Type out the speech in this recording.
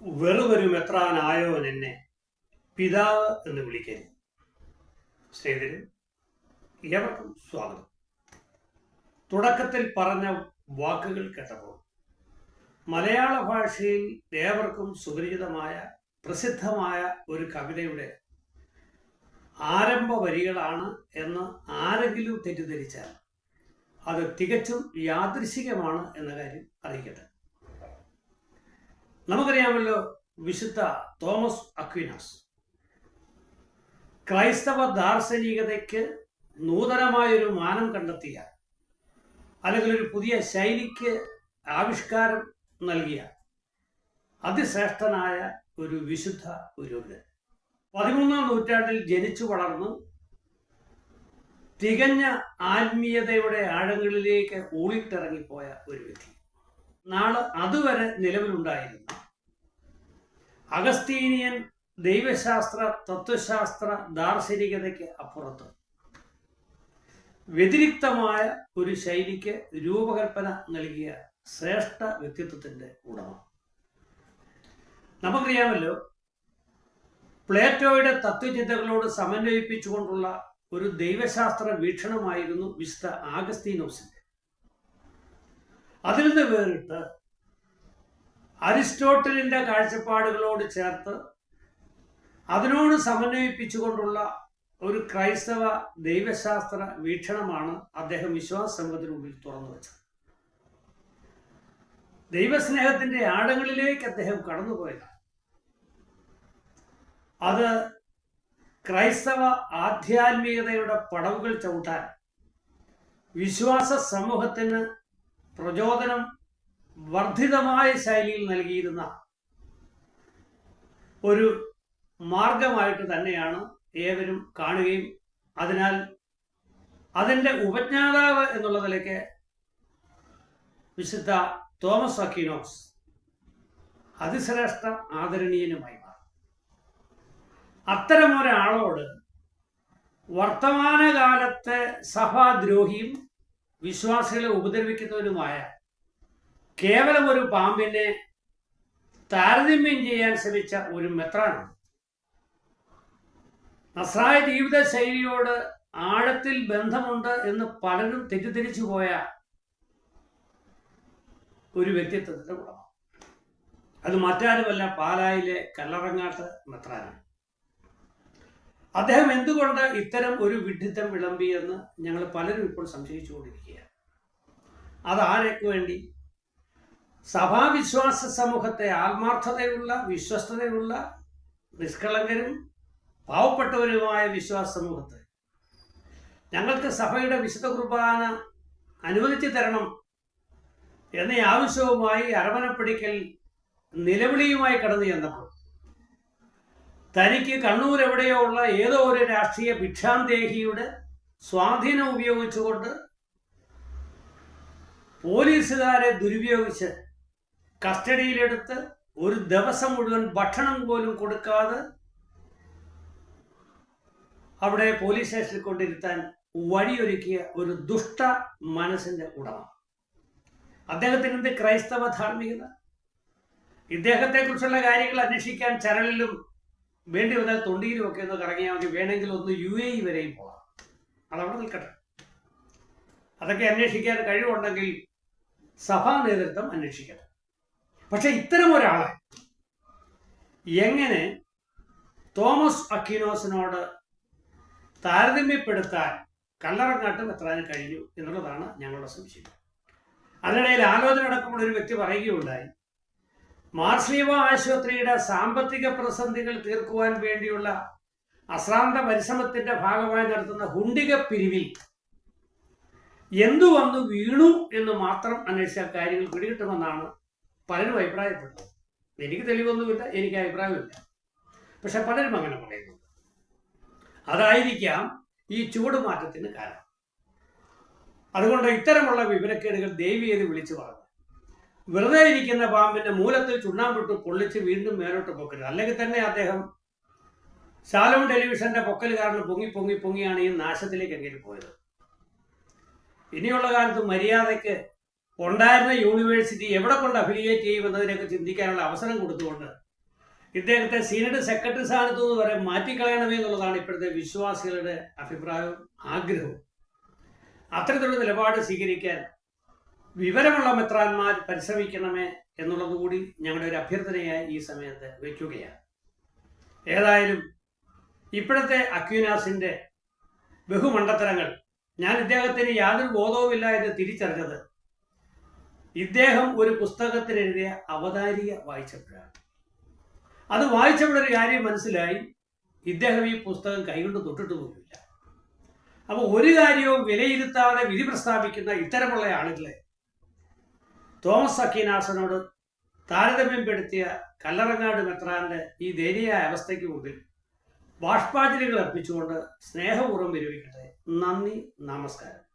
വെറുമൊരു മെത്രാനായോ നിന്നെ? പിതാവ് എന്ന് വിളിക്കരുത്. സ്നേഹിതരെ ഏവർക്കും സ്വാഗതം. തുടക്കത്തിൽ പറഞ്ഞ വാക്കുകൾ കേട്ടപ്പോൾ മലയാള ഭാഷയിൽ ഏവർക്കും സുപരിചിതമായ പ്രസിദ്ധമായ ഒരു കവിതയുടെ ആരംഭ വരികളാണ് എന്ന് ആരെങ്കിലും തെറ്റിദ്ധരിച്ചാൽ അത് തികച്ചും യാദൃശികമാണ് എന്ന കാര്യം അറിയിക്കട്ടെ. നമുക്കറിയാമല്ലോ വിശുദ്ധ തോമസ് അക്വിനാസ്. ക്രൈസ്തവ ദാർശനികതയ്ക്ക് നൂതനമായൊരു മാനം കണ്ടെത്തിയ അല്ലെങ്കിൽ ഒരു പുതിയ ശൈലിക്ക് ആവിഷ്കാരം നൽകിയ അതിശ്രേഷ്ഠനായ ഒരു വിശുദ്ധ ഗുരുവിന് പതിമൂന്നാം നൂറ്റാണ്ടിൽ ജനിച്ചു വളർന്ന് തികഞ്ഞ ആത്മീയതയുടെ ആഴങ്ങളിലേക്ക് ഊളിട്ടിറങ്ങിപ്പോയ ഒരു വ്യക്തി. നാൾ അതുവരെ നിലവിലുണ്ടായിരുന്നു അഗസ്തീനിയൻ ദൈവശാസ്ത്ര തത്വശാസ്ത്ര ദാർശനികതയ്ക്ക് അപ്പുറത്ത് വ്യതിരിക്തമായ ഒരു ശൈലിക്ക് രൂപകൽപ്പന നൽകിയ ശ്രേഷ്ഠ വ്യക്തിത്വത്തിന്റെ ഉടമ. നമുക്കറിയാമല്ലോ പ്ലേറ്റോയുടെ തത്വചിന്തകളോട് സമന്വയിപ്പിച്ചുകൊണ്ടുള്ള ഒരു ദൈവശാസ്ത്ര വീക്ഷണമായിരുന്നു വിശുദ്ധ ആഗസ്തീനോസിന്റെ അതിൽ നിന്ന് വേറിട്ട് അരിസ്റ്റോട്ടലിന്റെ കാഴ്ചപ്പാടുകളോട് ചേർത്ത് അതിനോട് സമന്വയിപ്പിച്ചുകൊണ്ടുള്ള ഒരു ക്രൈസ്തവ ദൈവശാസ്ത്ര വീക്ഷണമാണ് അദ്ദേഹം വിശ്വാസ സംഘത്തിനുള്ളിൽ തുറന്നു വെച്ചത്. ദൈവസ്നേഹത്തിന്റെ ആഴങ്ങളിലേക്ക് അദ്ദേഹം കടന്നുപോയതാണ്. അത് ക്രൈസ്തവ ആധ്യാത്മികതയുടെ പടവുകൾ ചവിട്ടാൻ വിശ്വാസ സമൂഹത്തിന് പ്രചോദനം വർദ്ധിതമായ ശൈലിയിൽ നൽകിയിരുന്ന ഒരു മാർഗമായിട്ട് തന്നെയാണ് ഏവരും കാണുകയും അതിനാൽ അതിന്റെ ഉപജ്ഞാതാവ് എന്നുള്ള നിലയ്ക്ക് വിശുദ്ധ തോമസ് അക്കിനോസ് അതിശ്രേഷ്ഠ ആദരണീയനുമായി മാറി. അത്തരം ഒരാളോട് വർത്തമാനകാലത്തെ സഭാദ്രോഹിയും വിശ്വാസികളെ ഉപദ്രവിക്കുന്നവരുമായ കേവലം ഒരു പാമ്പിനെ താരതമ്യം ചെയ്യാൻ ശ്രമിച്ച ഒരു മെത്രാണ് നസ്രായ ജീവിത ശൈലിയോട് ആഴത്തിൽ ബന്ധമുണ്ട് എന്ന് പലരും തെറ്റിദ്ധരിച്ചു പോയ ഒരു വ്യക്തിത്വത്തിന്റെ കുടമാണ് അത് മറ്റാരുമല്ല പാലായിലെ കല്ലറങ്ങാട്ട് മെത്രാനാണ്. അദ്ദേഹം എന്തുകൊണ്ട് ഇത്തരം ഒരു വിഡിത്തം വിളമ്പി എന്ന് ഞങ്ങൾ പലരും ഇപ്പോൾ സംശയിച്ചുകൊണ്ടിരിക്കുകയാണ്. അതാരേക്ക് വേണ്ടി? സഭാവിശ്വാസ സമൂഹത്തെ ആത്മാർത്ഥതയുള്ള വിശ്വസ്തതയുള്ള നിഷ്കളങ്കരും പാവപ്പെട്ടവരുമായ വിശ്വാസ സമൂഹത്തെ ഞങ്ങൾക്ക് സഭയുടെ വിശുദ്ധ കുർബാന അനുവദിച്ചു തരണം എന്ന ആവശ്യവുമായി അരമനപ്പിടിക്കൽ നിലവിളിയുമായി കടന്നു ചെന്നപ്പോൾ തനിക്ക് കണ്ണൂർ എവിടെയോ ഉള്ള ഏതോ ഒരു രാഷ്ട്രീയ ഭിക്ഷാന്തേഹിയുടെ സ്വാധീനം ഉപയോഗിച്ചുകൊണ്ട് പോലീസുകാരെ ദുരുപയോഗിച്ച് കസ്റ്റഡിയിലെടുത്ത് ഒരു ദിവസം മുഴുവൻ ഭക്ഷണം പോലും കൊടുക്കാതെ അവിടെ പോലീസ് സ്റ്റേഷനിൽ കൊണ്ടിരുത്താൻ വഴിയൊരുക്കിയ ഒരു ദുഷ്ട മനസ്സിന്റെ ഉടമ. അദ്ദേഹത്തിനെന്ത് ക്രൈസ്തവ ധാർമ്മികത? ഇദ്ദേഹത്തെ കുറിച്ചുള്ള കാര്യങ്ങൾ അന്വേഷിക്കാൻ ചരളിലും വേണ്ടി വന്നാൽ തൊണ്ടിയിലും ഒക്കെ ഒന്ന് കറങ്ങിയാൽ മതി. വേണമെങ്കിൽ ഒന്ന് യു എ ഇ വരെയും പോകാം. അതവിടെ നിൽക്കട്ടെ. അതൊക്കെ അന്വേഷിക്കാൻ കഴിവുണ്ടെങ്കിൽ സഭാ നേതൃത്വം അന്വേഷിക്കട്ടെ. പക്ഷെ ഇത്തരം ഒരാളെ എങ്ങനെ തോമസ് അക്കിനോസിനോട് താരതമ്യപ്പെടുത്താൻ കല്ലറങ്ങാട്ടും എത്താൻ കഴിഞ്ഞു എന്നുള്ളതാണ് ഞങ്ങളുടെ സംശയം. അതിനിടയിൽ ആലോചന നടക്കുമ്പോൾ ഒരു വ്യക്തി പറയുകയുണ്ടായി. മാർസ്ലീവ ആശുപത്രിയുടെ സാമ്പത്തിക പ്രതിസന്ധികൾ തീർക്കുവാൻ വേണ്ടിയുള്ള അശ്രാന്ത പരിശ്രമത്തിന്റെ ഭാഗമായി നടത്തുന്ന ഹുണ്ടിക പിരിവിൽ എന്തു വന്നു വീണു എന്ന് മാത്രം അന്വേഷിച്ചാൽ കാര്യങ്ങൾ പിടികിട്ടുമെന്നാണ് പലരും അഭിപ്രായപ്പെട്ടത്. എനിക്ക് തെളിവൊന്നുമില്ല എനിക്ക് അഭിപ്രായമില്ല പക്ഷെ പലരും അങ്ങനെ പറയുന്നു അതായിരിക്കാം ഈ ചൂടുമാറ്റത്തിന് കാരണം. അതുകൊണ്ട് ഇത്തരമുള്ള വിവരക്കേടുകൾ ദേവിയത് വിളിച്ചു പറഞ്ഞു വെറുതെ ഇരിക്കുന്ന പാമ്പിന്റെ മൂലത്തിൽ ചുണ്ണാമ്പിട്ട് പൊള്ളിച്ച് വീണ്ടും മേലോട്ട് പൊക്കരുത്. അല്ലെങ്കിൽ തന്നെ അദ്ദേഹം ശാലോൺ ടെലിവിഷന്റെ പൊക്കൽ കാരണം പൊങ്ങി പൊങ്ങി പൊങ്ങിയാണ് ഈ നാശത്തിലേക്ക് എങ്ങനെ പോയത്. ഇനിയുള്ള കാലത്ത് മര്യാദയ്ക്ക് ഉണ്ടായിരുന്ന യൂണിവേഴ്സിറ്റി എവിടെ കൊണ്ട് അഫിലിയേറ്റ് ചെയ്യുമെന്നതിനൊക്കെ ചിന്തിക്കാനുള്ള അവസരം കൊടുത്തുകൊണ്ട് ഇദ്ദേഹത്തെ സീനിയർ സെക്രട്ടറി സ്ഥാനത്തു നിന്ന് വരെ മാറ്റിക്കളയണമേ എന്നുള്ളതാണ് ഇപ്പോഴത്തെ വിശ്വാസികളുടെ അഭിപ്രായവും ആഗ്രഹവും. അത്തരത്തിലുള്ള നിലപാട് സ്വീകരിക്കാൻ വിവരമുള്ള മെത്രാന്മാർ പരിശ്രമിക്കണമേ എന്നുള്ളത് കൂടി ഞങ്ങളുടെ ഒരു അഭ്യർത്ഥനയായി ഈ സമയത്ത് വയ്ക്കുകയാണ് ഏതായാലും ഇപ്പോഴത്തെ അക്യൂനാസിന്റെ ബഹുമണ്ടത്തരങ്ങൾ ഞാൻ ഇദ്ദേഹത്തിന് യാതൊരു ബോധവുമില്ല എന്ന് തിരിച്ചറിഞ്ഞത് ഇദ്ദേഹം ഒരു പുസ്തകത്തിൽ എഴുതിയ അവതാരിക വായിച്ചപ്പോഴാണ്. അത് വായിച്ചപ്പോഴൊരു കാര്യം മനസ്സിലായി ഇദ്ദേഹം ഈ പുസ്തകം കൈകൊണ്ട് തൊട്ടിട്ട് പോലുമില്ല അപ്പോൾ ഒരു കാര്യവും വിലയിരുത്താതെ വിധി പ്രസ്താവിക്കുന്ന ഇത്തരമുള്ള ആളുകളെ തോമസ് അക്കീനാസനോട് താരതമ്യപ്പെടുത്തിയ കല്ലറങ്ങാട് മെത്രാന്റെ ഈ ദയനീയ അവസ്ഥയ്ക്ക് മുമ്പിൽ ബാഷ്പാഞ്ജലികൾ അർപ്പിച്ചുകൊണ്ട് സ്നേഹപൂർവം വിരമിക്കട്ടെ. നന്ദി നമസ്കാരം.